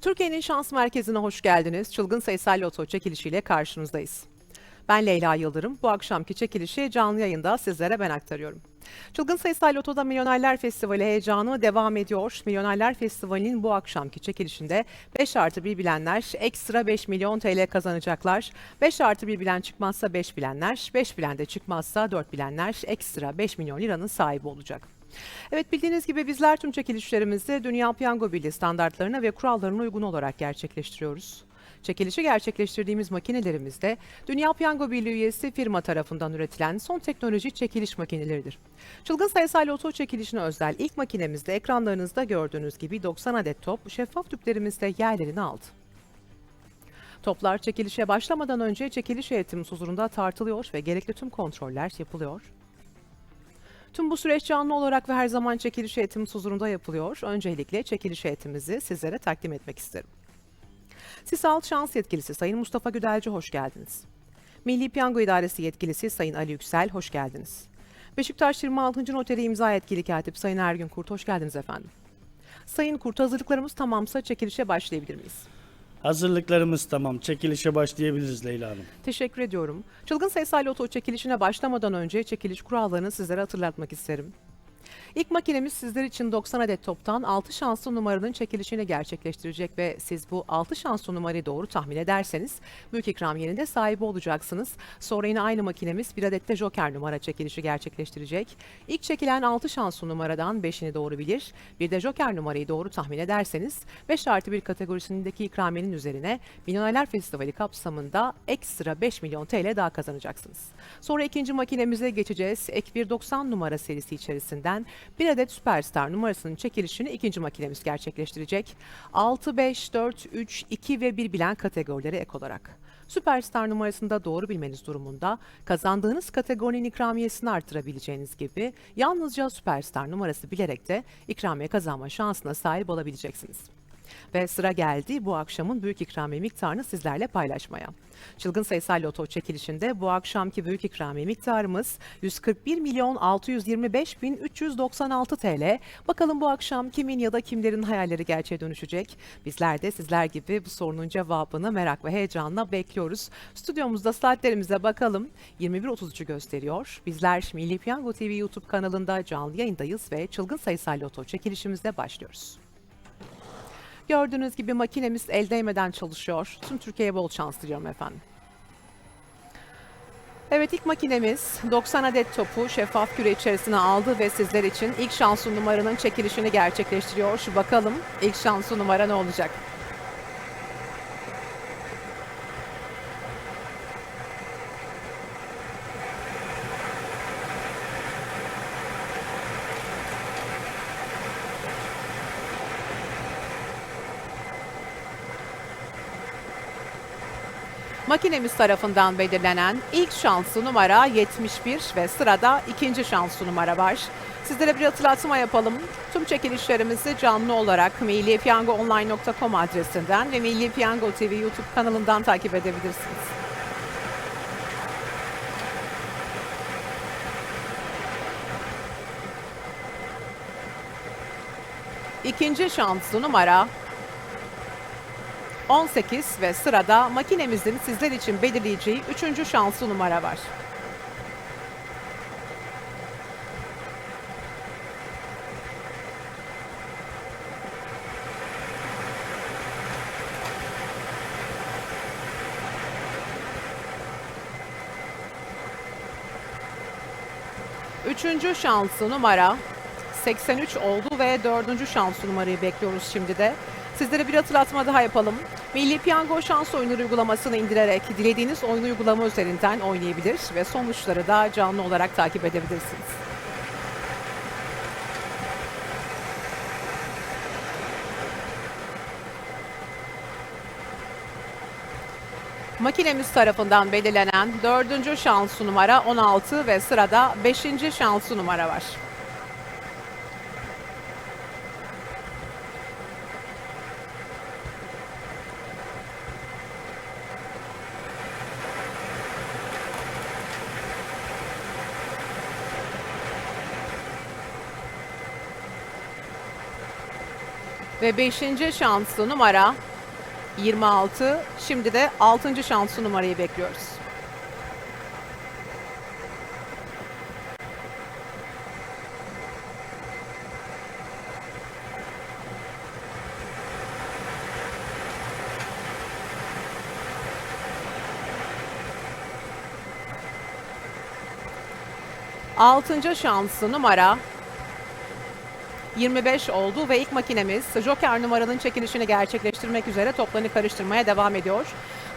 Türkiye'nin şans merkezine hoş geldiniz. Çılgın sayısal loto çekilişiyle karşınızdayız. Ben Leyla Yıldırım. Bu akşamki çekilişi canlı yayında sizlere ben aktarıyorum. Çılgın Sayısal Loto'da Milyonerler Festivali heyecanı devam ediyor. Milyonerler Festivali'nin bu akşamki çekilişinde 5 artı 1 bilenler ekstra 5 milyon TL kazanacaklar. 5 artı 1 bilen çıkmazsa 5 bilenler, 5 bilen de çıkmazsa 4 bilenler ekstra 5 milyon liranın sahibi olacak. Evet bildiğiniz gibi bizler tüm çekilişlerimizi Dünya Piyango Birliği standartlarına ve kurallarına uygun olarak gerçekleştiriyoruz. Çekilişi gerçekleştirdiğimiz makinelerimizde Dünya Piyango Birliği üyesi firma tarafından üretilen son teknoloji çekiliş makineleridir. Çılgın sayısal loto çekilişine özel ilk makinemizde ekranlarınızda gördüğünüz gibi 90 adet top şeffaf tüplerimizde yerlerini aldı. Toplar çekilişe başlamadan önce çekiliş heyetimiz huzurunda tartılıyor ve gerekli tüm kontroller yapılıyor. Tüm bu süreç canlı olarak ve her zaman çekiliş heyetimiz huzurunda yapılıyor. Öncelikle çekiliş heyetimizi sizlere takdim etmek isterim. Sisal Şans Yetkilisi Sayın Mustafa Güdelci hoş geldiniz. Milli Piyango İdaresi Yetkilisi Sayın Ali Yüksel hoş geldiniz. Beşiktaş 26. Noteri İmza Yetkili Katip Sayın Ergün Kurt hoş geldiniz efendim. Sayın Kurt hazırlıklarımız tamamsa çekilişe başlayabilir miyiz? Hazırlıklarımız tamam. Çekilişe başlayabiliriz Leyla Hanım. Teşekkür ediyorum. Çılgın sayısal loto çekilişine başlamadan önce çekiliş kurallarını sizlere hatırlatmak isterim. İlk makinemiz sizler için 90 adet toptan 6 şanslı numaranın çekilişini gerçekleştirecek ve siz bu 6 şanslı numarayı doğru tahmin ederseniz büyük ikramiyenin de sahibi olacaksınız. Sonra yine aynı makinemiz bir adet de joker numara çekilişi gerçekleştirecek. İlk çekilen 6 şanslı numaradan 5'ini doğru bilir. Bir de joker numarayı doğru tahmin ederseniz 5 artı 1 kategorisindeki ikramiyenin üzerine Milyonerler Festivali kapsamında ekstra 5 milyon TL daha kazanacaksınız. Sonra ikinci makinemize geçeceğiz. Ek 190 numara serisi içerisinden bir adet Süperstar numarasının çekilişini ikinci makinemiz gerçekleştirecek. 6, 5, 4, 3, 2 ve 1 bilen kategorileri ek olarak. Süperstar numarasında doğru bilmeniz durumunda kazandığınız kategorinin ikramiyesini artırabileceğiniz gibi yalnızca Süperstar numarası bilerek de ikramiye kazanma şansına sahip olabileceksiniz. Ve sıra geldi bu akşamın büyük ikramiye miktarını sizlerle paylaşmaya. Çılgın sayısal loto çekilişinde bu akşamki büyük ikramiye miktarımız 141 milyon 625 bin 396 TL. Bakalım bu akşam kimin ya da kimlerin hayalleri gerçeğe dönüşecek? Bizler de sizler gibi bu sorunun cevabını merak ve heyecanla bekliyoruz. Stüdyomuzda saatlerimize bakalım. 21.33'ü gösteriyor. Bizler Milli Piyango TV YouTube kanalında canlı yayındayız ve çılgın sayısal loto çekilişimizde başlıyoruz. Gördüğünüz gibi makinemiz el değmeden çalışıyor. Tüm Türkiye'ye bol şans diliyorum efendim. Evet ilk makinemiz 90 adet topu şeffaf küre içerisine aldı ve sizler için ilk şanslı numaranın çekilişini gerçekleştiriyor. Şu bakalım ilk şanslı numara ne olacak? Makinemiz tarafından belirlenen ilk şanslı numara 71 ve sırada ikinci şanslı numara var. Sizlere bir hatırlatma yapalım. Tüm çekilişlerimizi canlı olarak millipiyangoonline.com adresinden ve Milli Piyango TV YouTube kanalından takip edebilirsiniz. İkinci şanslı numara 18 ve sırada makinemizin sizler için belirleyeceği üçüncü şanslı numara var. Üçüncü şanslı numara 83 oldu ve dördüncü şanslı numarayı bekliyoruz şimdi de. Sizlere bir hatırlatma daha yapalım. Milli Piyango şans oyunları uygulamasını indirerek dilediğiniz oyun uygulama üzerinden oynayabilir ve sonuçları da canlı olarak takip edebilirsiniz. Makinemiz tarafından belirlenen dördüncü şansı numara 16 ve sırada beşinci şansı numara var. Ve beşinci şanslı numara 26. Şimdi de 6. şanslı numarayı bekliyoruz. Altıncı şanslı numara 25 oldu ve ilk makinemiz Joker numaranın çekilişini gerçekleştirmek üzere toplarını karıştırmaya devam ediyor.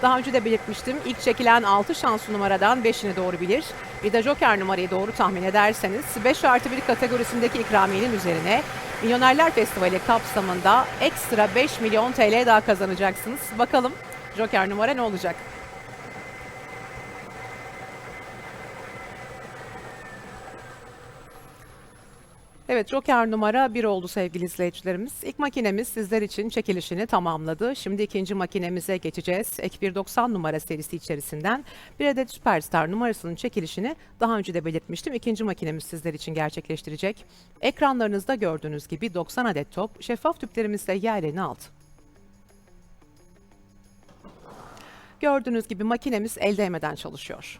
Daha önce de belirtmiştim. İlk çekilen 6 şanslı numaradan 5'ini doğru bilir. Bir de Joker numarayı doğru tahmin ederseniz 5 artı 1 kategorisindeki ikramiyenin üzerine Milyonerler Festivali kapsamında ekstra 5 milyon TL daha kazanacaksınız. Bakalım Joker numara ne olacak? Evet Joker numara 1 oldu sevgili izleyicilerimiz. İlk makinemiz sizler için çekilişini tamamladı. Şimdi ikinci makinemize geçeceğiz. Ek 190 numara serisi içerisinden bir adet Superstar numarasının çekilişini daha önce de belirtmiştim. İkinci makinemiz sizler için gerçekleştirecek. Ekranlarınızda gördüğünüz gibi 90 adet top şeffaf tüplerimizle yerlerini aldı. Gördüğünüz gibi makinemiz el değmeden çalışıyor.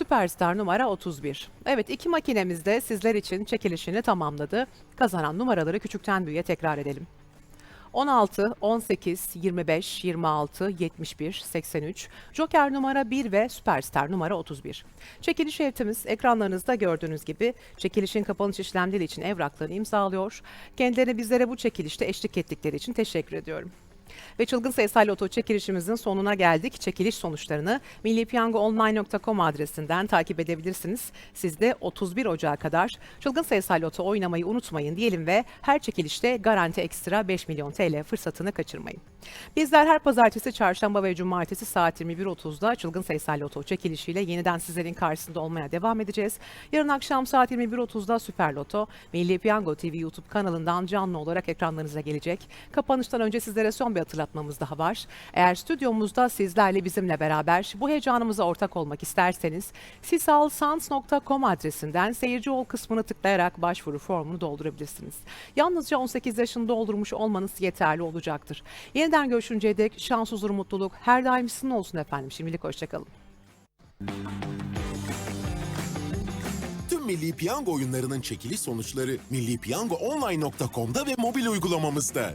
Süperstar numara 31. Evet iki makinemiz de sizler için çekilişini tamamladı. Kazanan numaraları küçükten büyüğe tekrar edelim. 16, 18, 25, 26, 71, 83, Joker numara 1 ve Süperstar numara 31. Çekiliş evtimiz ekranlarınızda gördüğünüz gibi çekilişin kapanış işlemleri için evraklarını imzalıyor. Kendilerine bizlere bu çekilişte eşlik ettikleri için teşekkür ediyorum. Ve çılgın sayısal loto çekilişimizin sonuna geldik. Çekiliş sonuçlarını millipiyangoonline.com adresinden takip edebilirsiniz. Siz de 31 Ocağı kadar çılgın sayısal loto oynamayı unutmayın diyelim ve her çekilişte garanti ekstra 5 milyon TL fırsatını kaçırmayın. Bizler her pazartesi, çarşamba ve cumartesi saat 21.30'da çılgın sayısal loto çekilişiyle yeniden sizlerin karşısında olmaya devam edeceğiz. Yarın akşam saat 21.30'da Süper Loto, Milli Piyango TV YouTube kanalından canlı olarak ekranlarınıza gelecek. Kapanıştan önce sizlere son bir hatırlatmamız daha var. Eğer stüdyomuzda sizlerle bizimle beraber bu heyecanımıza ortak olmak isterseniz sisalsans.com adresinden seyirci ol kısmını tıklayarak başvuru formunu doldurabilirsiniz. Yalnızca 18 yaşını doldurmuş olmanız yeterli olacaktır. Yeniden görüşünceye dek şans, huzur, mutluluk her daim sizin olsun efendim. Şimdilik hoşçakalın. Tüm Milli Piyango oyunlarının çekiliş sonuçları millipiyangoonline.com'da ve mobil uygulamamızda.